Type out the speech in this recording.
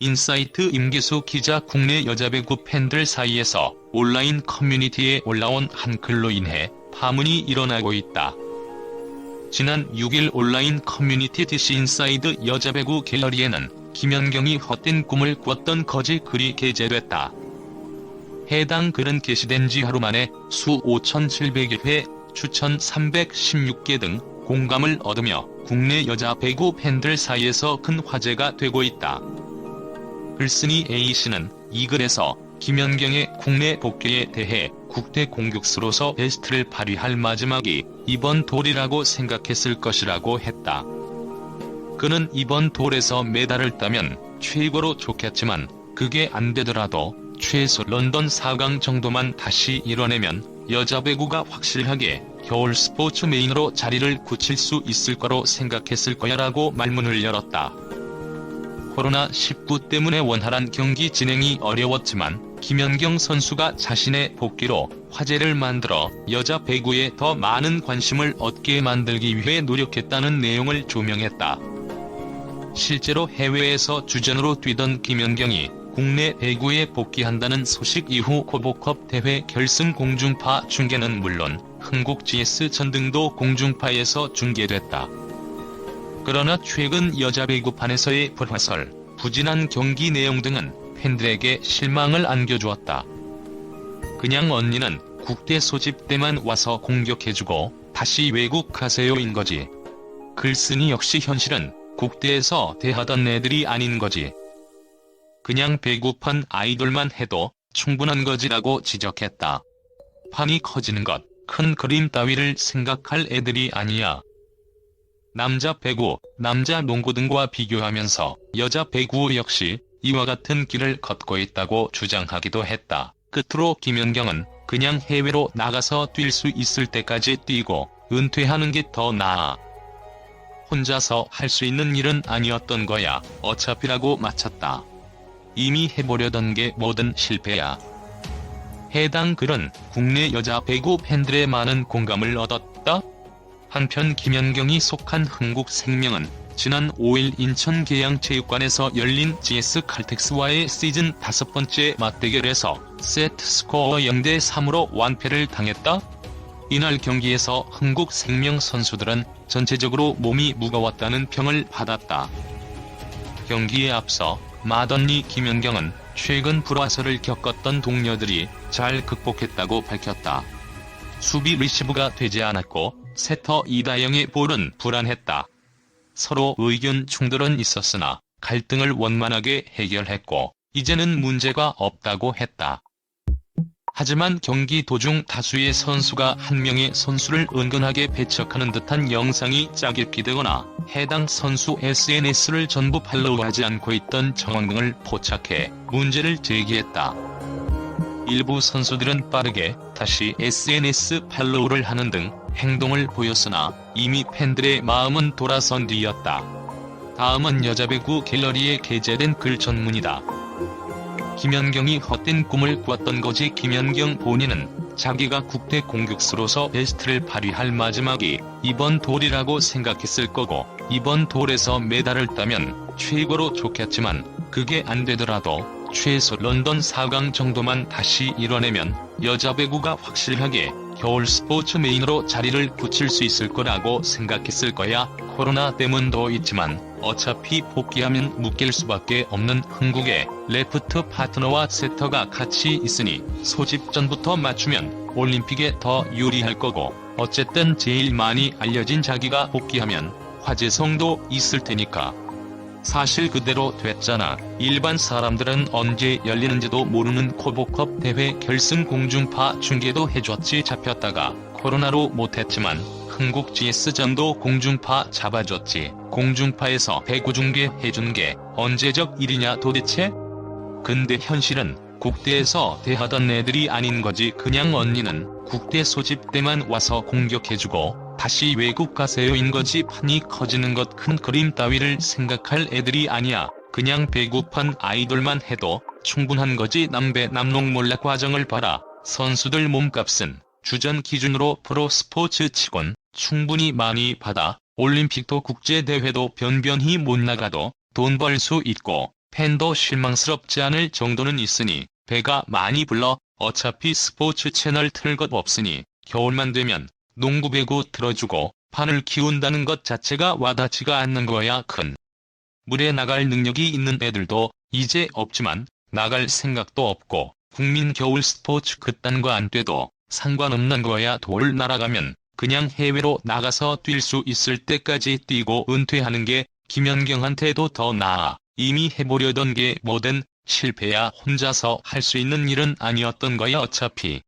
인사이트 임기수 기자 국내 여자 배구 팬들 사이에서 온라인 커뮤니티에 올라온 한 글로 인해 파문이 일어나고 있다. 지난 6일 온라인 커뮤니티 DC 인사이드 여자 배구 갤러리에는 김연경이 헛된 꿈을 꾸었던 거짓 글이 게재됐다. 해당 글은 게시된 지 하루 만에 수 5,700여 회, 추천 316개 등 공감을 얻으며 국내 여자 배구 팬들 사이에서 큰 화제가 되고 있다. 글쓴이 A씨는 이 글에서 김연경의 국내 복귀에 대해 국대 공격수로서 베스트를 발휘할 마지막이 이번 돌이라고 생각했을 것이라고 했다. 그는 이번 돌에서 메달을 따면 최고로 좋겠지만 그게 안 되더라도 최소 런던 4강 정도만 다시 이뤄내면 여자 배구가 확실하게 겨울 스포츠 메인으로 자리를 굳힐 수 있을 거로 생각했을 거야라고 말문을 열었다. 코로나19 때문에 원활한 경기 진행이 어려웠지만 김연경 선수가 자신의 복귀로 화제를 만들어 여자 배구에 더 많은 관심을 얻게 만들기 위해 노력했다는 내용을 조명했다. 실제로 해외에서 주전으로 뛰던 김연경이 국내 배구에 복귀한다는 소식 이후 코보컵 대회 결승 공중파 중계는 물론 흥국 GS 전 등도 공중파에서 중계됐다. 그러나 최근 여자 배구판에서의 불화설, 부진한 경기 내용 등은 팬들에게 실망을 안겨주었다. 그냥 언니는 국대 소집 때만 와서 공격해주고 다시 외국 가세요인 거지. 글쓴이 역시 현실은 국대에서 대하던 애들이 아닌 거지. 그냥 배구판 아이돌만 해도 충분한 거지라고 지적했다. 판이 커지는 것, 큰 그림 따위를 생각할 애들이 아니야. 남자 배구, 남자 농구 등과 비교하면서 여자 배구 역시 이와 같은 길을 걷고 있다고 주장하기도 했다. 끝으로 김연경은 그냥 해외로 나가서 뛸 수 있을 때까지 뛰고 은퇴하는 게 더 나아. 혼자서 할 수 있는 일은 아니었던 거야. 어차피라고 마쳤다. 이미 해보려던 게 뭐든 실패야. 해당 글은 국내 여자 배구 팬들의 많은 공감을 얻었다. 한편 김연경이 속한 흥국생명은 지난 5일 인천 계양체육관에서 열린 GS 칼텍스와의 시즌 다섯 번째 맞대결에서 세트 스코어 0대 3으로 완패를 당했다. 이날 경기에서 흥국생명 선수들은 전체적으로 몸이 무거웠다는 평을 받았다. 경기에 앞서 맏언니 김연경은 최근 불화설을 겪었던 동료들이 잘 극복했다고 밝혔다. 수비 리시브가 되지 않았고 세터 이다영의 볼은 불안했다. 서로 의견 충돌은 있었으나 갈등을 원만하게 해결했고 이제는 문제가 없다고 했다. 하지만 경기 도중 다수의 선수가 한 명의 선수를 은근하게 배척하는 듯한 영상이 짜깁기 되거나 해당 선수 SNS를 전부 팔로우하지 않고 있던 정황 등을 포착해 문제를 제기했다. 일부 선수들은 빠르게 다시 SNS 팔로우를 하는 등 행동을 보였으나 이미 팬들의 마음은 돌아선 뒤였다. 다음은 여자 배구 갤러리에 게재된 글 전문이다. 김연경이 헛된 꿈을 꾸었던 거지 김연경 본인은 자기가 국대 공격수로서 베스트를 발휘할 마지막이 이번 돌이라고 생각했을 거고 이번 돌에서 메달을 따면 최고로 좋겠지만 그게 안 되더라도 최소 런던 4강 정도만 다시 이뤄내면 여자 배구가 확실하게 겨울 스포츠 메인으로 자리를 굳힐 수 있을 거라고 생각했을 거야. 코로나 때문도 있지만 어차피 복귀하면 묶일 수밖에 없는 흥국의 레프트 파트너와 세터가 같이 있으니 소집 전부터 맞추면 올림픽에 더 유리할 거고 어쨌든 제일 많이 알려진 자기가 복귀하면 화제성도 있을 테니까. 사실 그대로 됐잖아. 일반 사람들은 언제 열리는지도 모르는 코보컵 대회 결승 공중파 중계도 해줬지 잡혔다가 코로나로 못했지만 흥국 GS전도 공중파 잡아줬지. 공중파에서 배구 중계 해준 게 언제적 일이냐 도대체? 근데 현실은 국대에서 대하던 애들이 아닌 거지 그냥 언니는 국대 소집 때만 와서 공격해주고 다시 외국 가세요인 거지 판이 커지는 것 큰 그림 따위를 생각할 애들이 아니야. 그냥 배구판 아이돌만 해도 충분한 거지 남배 남농 몰락 과정을 봐라. 선수들 몸값은 주전 기준으로 프로 스포츠 치곤 충분히 많이 받아 올림픽도 국제대회도 변변히 못 나가도 돈 벌 수 있고 팬도 실망스럽지 않을 정도는 있으니 배가 많이 불러 어차피 스포츠 채널 틀 것 없으니 겨울만 되면 농구 배구 틀어주고 판을 키운다는 것 자체가 와닿지가 않는 거야 큰. 물에 나갈 능력이 있는 애들도 이제 없지만 나갈 생각도 없고 국민 겨울 스포츠 그딴 거 안 돼도 상관없는 거야. 돌 날아가면 그냥 해외로 나가서 뛸 수 있을 때까지 뛰고 은퇴하는 게 김연경한테도 더 나아. 이미 해보려던 게 뭐든 실패야. 혼자서 할 수 있는 일은 아니었던 거야 어차피